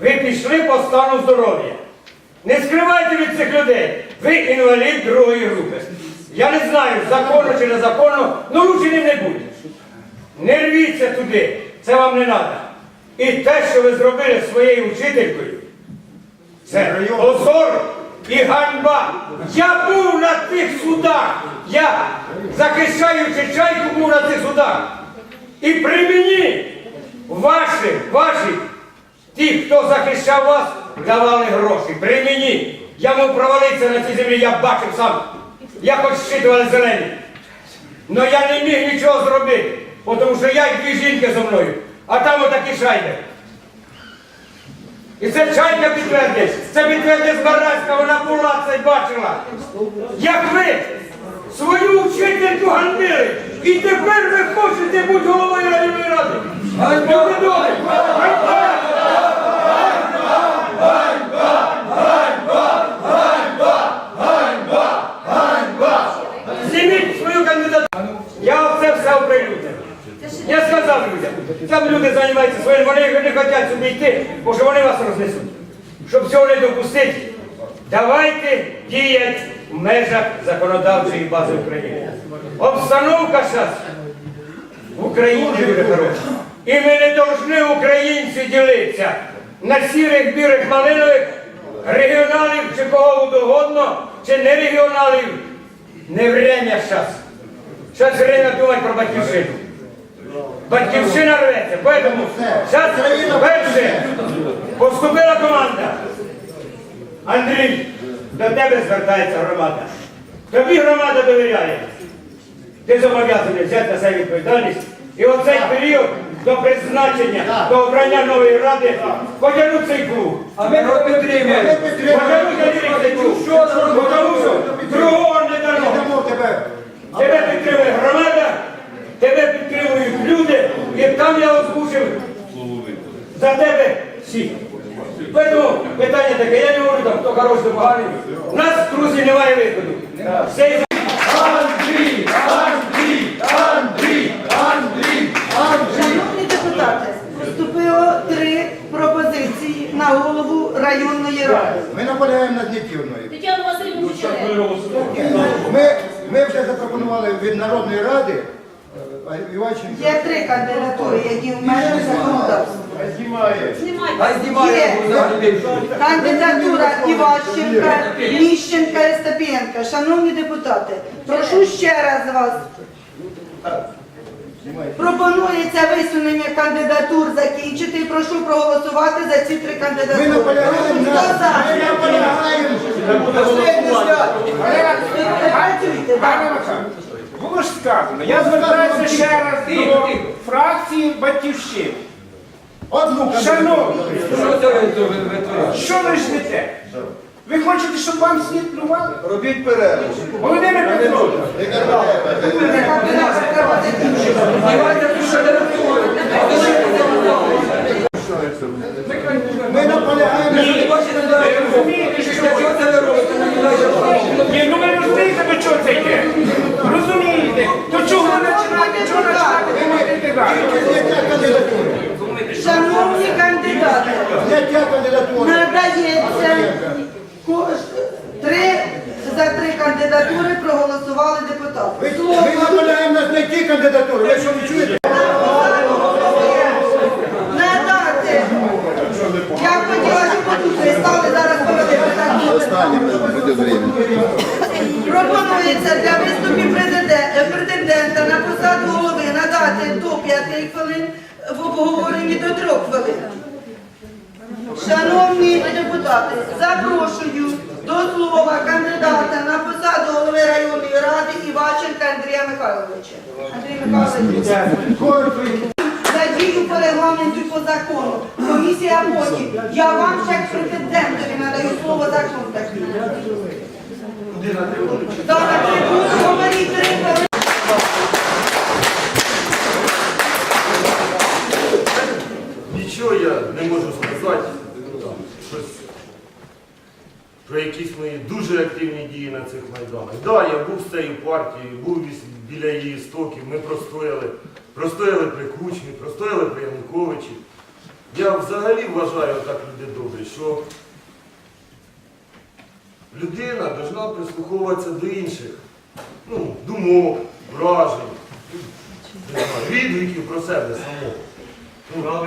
Ви пішли по стану здоров'я. Не скривайте від цих людей. Ви інвалід другої групи. Я не знаю, законно чи незаконно, ну лучше ним не буде. Не рвіться туди, це вам не треба. І те, що ви зробили своєю вчителькою, це позор і ганьба. Я був на тих судах. Я, захищаючи чайку, був на цих судах. І при мені ваші, ваші, ті, хто захищав вас, давали гроші. При мені. Я мав провалитися на цій землі, я бачив сам. Я хоч щитували зелені. Но я не міг нічого зробити, тому що я і дві жінки зо мною, а там отакі шайби. І це чайка підтвердить, це підтвердить Збаразька, вона була це бачила. Як ви свою вчительку ганьбили, і тепер ви хочете бути головою районної ради. Люди добрі, ганьба! Зніміть свою кандидатуру. Я це все оприлюднив. Я сказав людям, там люди займаються своїм, вони не хочуть сюди йти, що вони вас рознесуть. Щоб цього не допустити, давайте діяти в межах законодавчої бази України. Обстановка зараз в Україні дуже хороша. І ми не повинні українці ділитися на сірих, білих, малинових, регіоналів чи кого угодно, чи не регіоналів. Не время зараз. Зараз время думати про батьківщину. Батьківщина рветься. Поэтому зараз перше поступила команда. Андрій, до тебе звертається громада. Тобі громада довіряє. Ти зобов'язаний взяти на себе відповідальність. І оцей період до призначення, до обрання нової ради потягнути цей круг. А ми його підтримуємо. Потягнути цей круг. Тому що другого не дано. Тебе підтримує громада, тебе підтримують люди, і там я озвучив за тебе всі. Тому питання таке, я не говорю там, хто хороший, хто поганий. У нас, друзі, немає виходу. Все Андрій! Андрій! Андрій! Андрій! Андрій! Шановні депутати, поступило три пропозиції на голову районної ради. Ми наполягаємо на Дніпівної. Тетяну Васильівну Кучеренко. Ми, ми вже запропонували від Народної ради е, Є три кандидатури, які в. Хай знімає Є. взагалі. Кандидатура Іващенка, Міщенка і Стапієнка. Шановні депутати, прошу ще раз вас. Пропонується висунення кандидатур закінчити і прошу проголосувати за ці три Ми кандидатури. наполягаємо Хто на за? ми наполягаємо. Працюйте, Пане так. Було ж сказано, я звертаюся ще раз до фракції Батьківщини. Одну Шановні, Що ви ждете? Ви хочете, щоб вам слід плювали? Робіть перерву. Володимир Петрович. Ми наполягаємо. Ні, ваші кандидатури. ви розумієте, що... Що це ви робите? Ну, не дайте Ні, ну ви розумієте, до чого це йде? Розумієте? То чого починати, чого починати, ви можете далі? Зняття кандидатури. Шановні кандидати, Зняття кандидатури. надається ко- три за три кандидатури проголосували депутати. Ви, ми наполягаємо на знятті кандидатури. Ви що не чуєте? Надати. Я хотіла, щоб ви тут ви стали зараз говорити. Пропонується для виступів президента, претендента на посаду голови надати до 5 хвилин, в обговоренні до 3 хвилин. Шановні депутати, запрошую до слова кандидата на посаду голови районної ради Іваченка Андрія Михайловича. Андрій Михайлович, за по регламенту по закону. Комісія потім. Я вам ще як претендентові надаю слово закон такий. Нічого я не можу сказати. Про якісь мої дуже активні дії на цих майданах. Так, да, я був з цією партією, був біля її стоків, ми простояли, простояли при Кучмі, простояли при Януковичі. Я взагалі вважаю так люди добрі, що людина повинна прислуховуватися до інших ну, думок, вражень, відгуків про себе самого. Ну,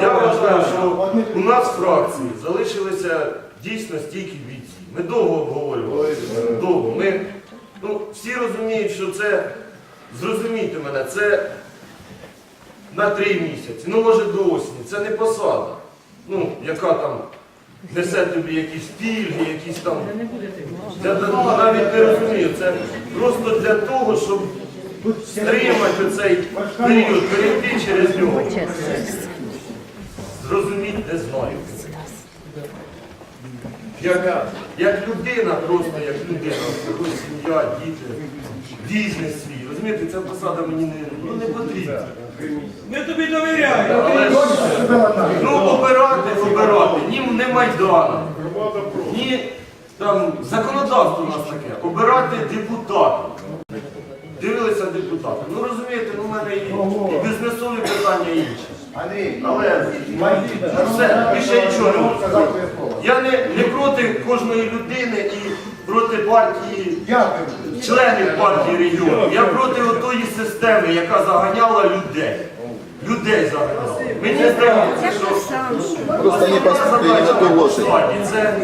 Я вважаю, що у нас в фракції залишилися дійсно стійкі бійці. Ми довго обговорювали. Довго. Ми, ну, всі розуміють, що це, зрозумійте мене, це на три місяці, ну може до осені. Це не посада, ну, яка там несе тобі якісь пільги, якісь там. Я навіть не розумію. Це просто для того, щоб стримати цей період, перейти через нього. Зрозуміти не знаю. Як, як людина, просто як людина, його сім'я, діти, бізнес свій. Розумієте, ця посада мені не, ну, не потрібна. Ми тобі довіряємо. Ну, обирати, обирати. Ні, не Майдана, ні там законодавство у нас таке. Обирати депутатів. Дивилися депутати. Ну розумієте, ну в мене і, і бізнесові питання інші. Андрій, Але ну, все, більше нічого не можу сказати. Я не, не проти кожної людини і проти партії, дякую. Членів партії регіону. Я проти отої системи, яка заганяла людей. Людей заганяла. Мені здається, що Просто не поступили на ту лошадь. Це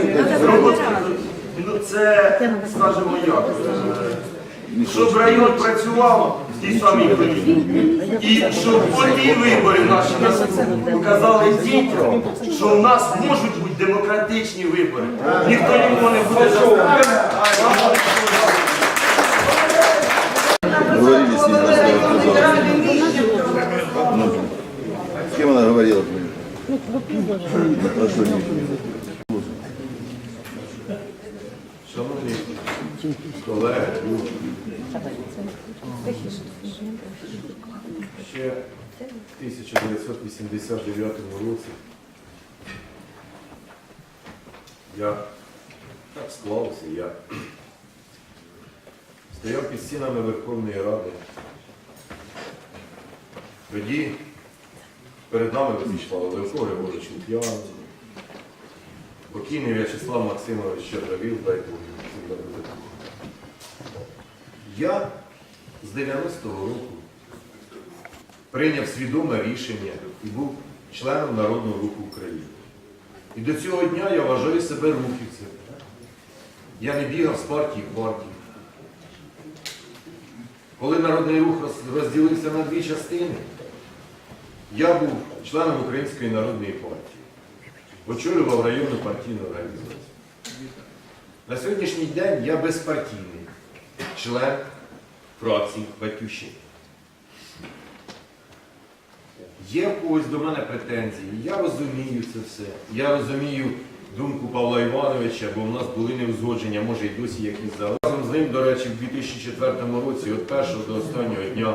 ну це, скажімо як, е, щоб район працював в тій самій колії. І щоб оті вибори наші нас показали дітям, що в нас можуть бути демократичні вибори. Ніхто нікого не буде. Говорили с Голови районної ради Міщенко. С кем она говорила? Ну, что не Шановні колеги, ще в 1989 році я так склався, я стояв під стінами Верховної Ради. Тоді перед нами визначали Левко Григорович Лук'ян, покійний В'ячеслав Максимович Щедровіл, дай Бог. Я з 90-го року прийняв свідоме рішення і був членом Народного руху України. І до цього дня я вважаю себе рухівцем. Я не бігав з партії в партію. Коли Народний рух розділився на дві частини, я був членом Української народної партії, очолював районну партійну організацію. На сьогоднішній день я безпартійний член фракції Батьківщини. Є в когось до мене претензії, я розумію це все. Я розумію думку Павла Івановича, бо в нас були неузгодження, може і досі якісь зараз. Разом з ним, до речі, в 2004 році, від першого до останнього дня,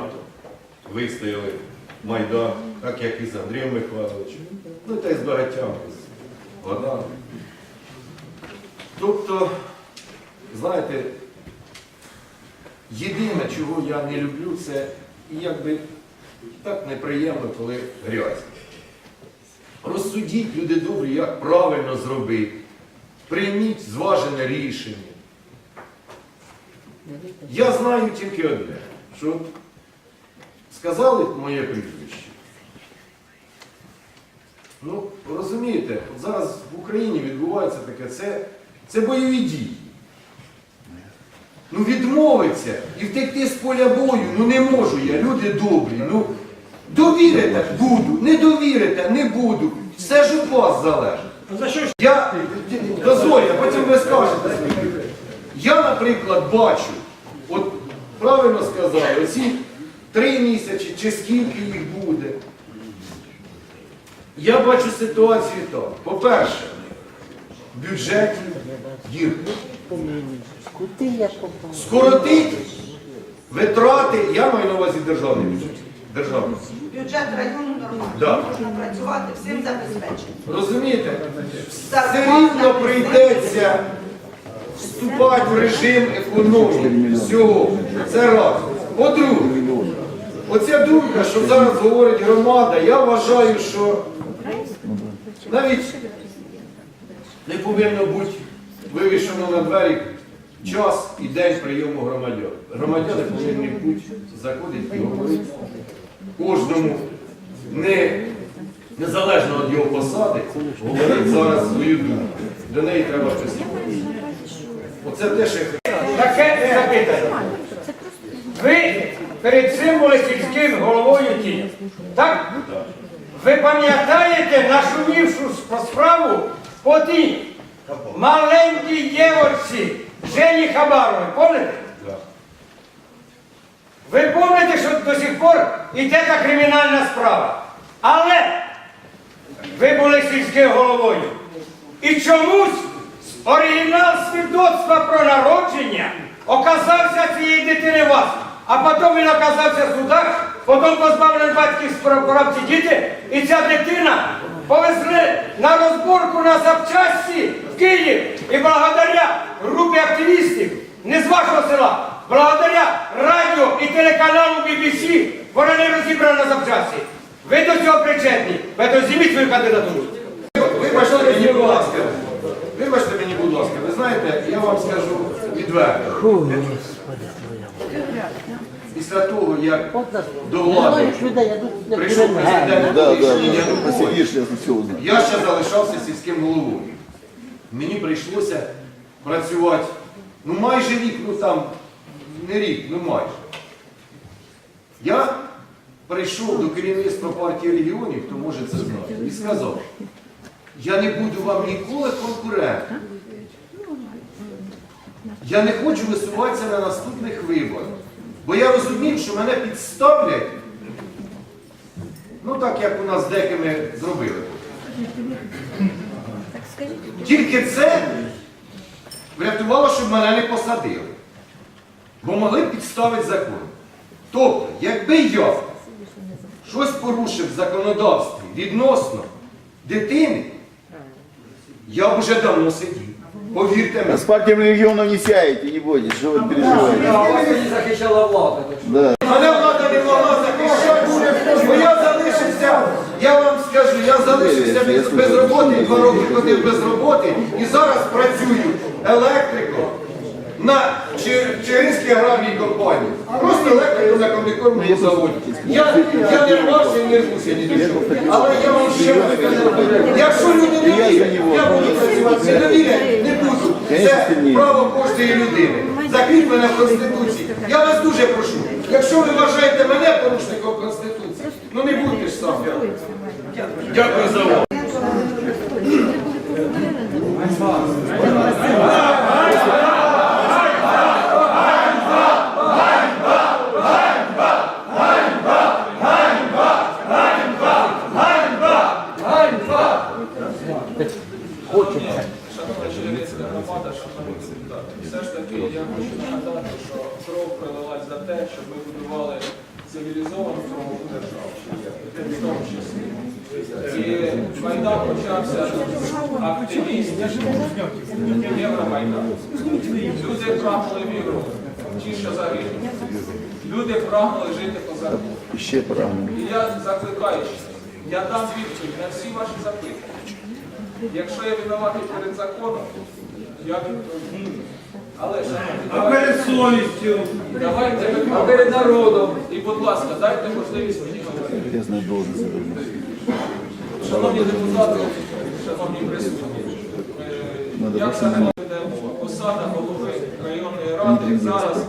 вистояли Майдан, так як і з Андрієм Михайловичем, ну та й з багатьма, з Богданом. Тобто, знаєте, єдине, чого я не люблю, це якби так неприємно, коли грязь. Розсудіть, люди добрі, як правильно зробити. Прийміть зважене рішення. Я знаю тільки одне, що сказали моє прізвище. Ну, розумієте, зараз в Україні відбувається таке, це, це бойові дії. Ну відмовиться і втекти з поля бою, ну не можу я, люди добрі. Ну довірите, буду, не довірите, не буду. Все ж у вас залежить. За що ж? Я дозвольте, потім ви скажете. Я, наприклад, бачу, от правильно сказали, оці три місяці чи скільки їх буде. Я бачу ситуацію так. По-перше, в бюджеті дірка. Скоротить витрати, я маю на увазі державний бюджет. Державний. Бюджет району нормальний. Да. Можна працювати, всім забезпечити. Розумієте? Все рівно прийдеться вступати в режим економії всього. Це раз. По-друге, оця думка, що зараз говорить громада, я вважаю, що Навіть не повинно бути вивішено на двері час і день прийому громадян. Громадяни повинні бути заходити і говорити кожному не, незалежно від його посади, говорити зараз свою думку. До неї треба прислухатися. Оце те, що я. Таке запитання. Ви перед цим були сільським головою тінь. Так? Ви пам'ятаєте нашумівшу сп- справу по тій маленькій дівочці Жені Хабарової, пам'ятаєте? Ви що до сих пор йде та кримінальна справа. Але ви були сільським головою. І чомусь оригінал свідоцтва про народження оказався цієї дитини вас. А потім він оказався в судах, потім позбавлений батьківських прав ці діти, і ця дитина повезли на розборку на запчасті в Київ. І благодаря групі активістів, не з вашого села, благодаря радіо і телеканалу BBC, вона не розібрана на запчасті. Ви до цього причетні. Ви то зніміть свою кандидатуру. Вибачте мені, будь ласка. Вибачте мені, будь ласка, ви знаєте, я вам скажу відверто. Після того, як до влади прийшов президент я ще залишався сільським головою. Мені прийшлося працювати ну майже рік, ну там не рік, ну майже. Я прийшов до керівництва партії регіонів, хто може це знати, і сказав, я не буду вам ніколи конкурентом. Я не хочу висуватися на наступних виборах. Бо я розумів, що мене підставлять, ну так як у нас декими зробили. Тільки це врятувало, щоб мене не посадили. Бо могли б підставити закон. Тобто, якби я щось порушив в законодавстві відносно дитини, я б уже давно сидів. Повірте мені. С партией регионов не сяете, не бойтесь, что вы переживаете. А вас тоді захищала влада. Да. Мене влада не могла захищати, бо я залишився, я вам скажу, я залишився без, без роботи, два роки ходив без роботи і зараз працюю електриком на Чи- Чигиринській аграрній компанії. Просто електриком на комбікормовому заводі. Я, я не рвався і не рвуся ні до чого. Але я вам ще раз кажу, якщо люди не вірять, я буду працювати. Не довірять, не буду. Це право кожної людини. Закріплене в Конституції. Я вас дуже прошу, якщо ви вважаєте мене порушником Конституції, ну не будьте ж самі. Дякую за увагу. Все ж таки я хочу нагадати, що кров пролилась за те, щоб ми будували цивілізовану правову державу, в тому числі. І Майдан почався активістів Євромайдану. Люди прагнули віру, ті, що загинули. Люди прагнули жити по закону. І я закликаю, я дам відповідь на всі ваші запитання. Якщо я винуватий перед законом. Але шановні, перед совістю. Давайте А перед народом. і, будь ласка, дайте можливість мені говорити. Я знаю должность. Шановні депутати, шановні присутні, е, як взагалі веде мова? Посада голови районної ради зараз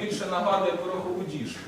більше нагадує порохову діжку.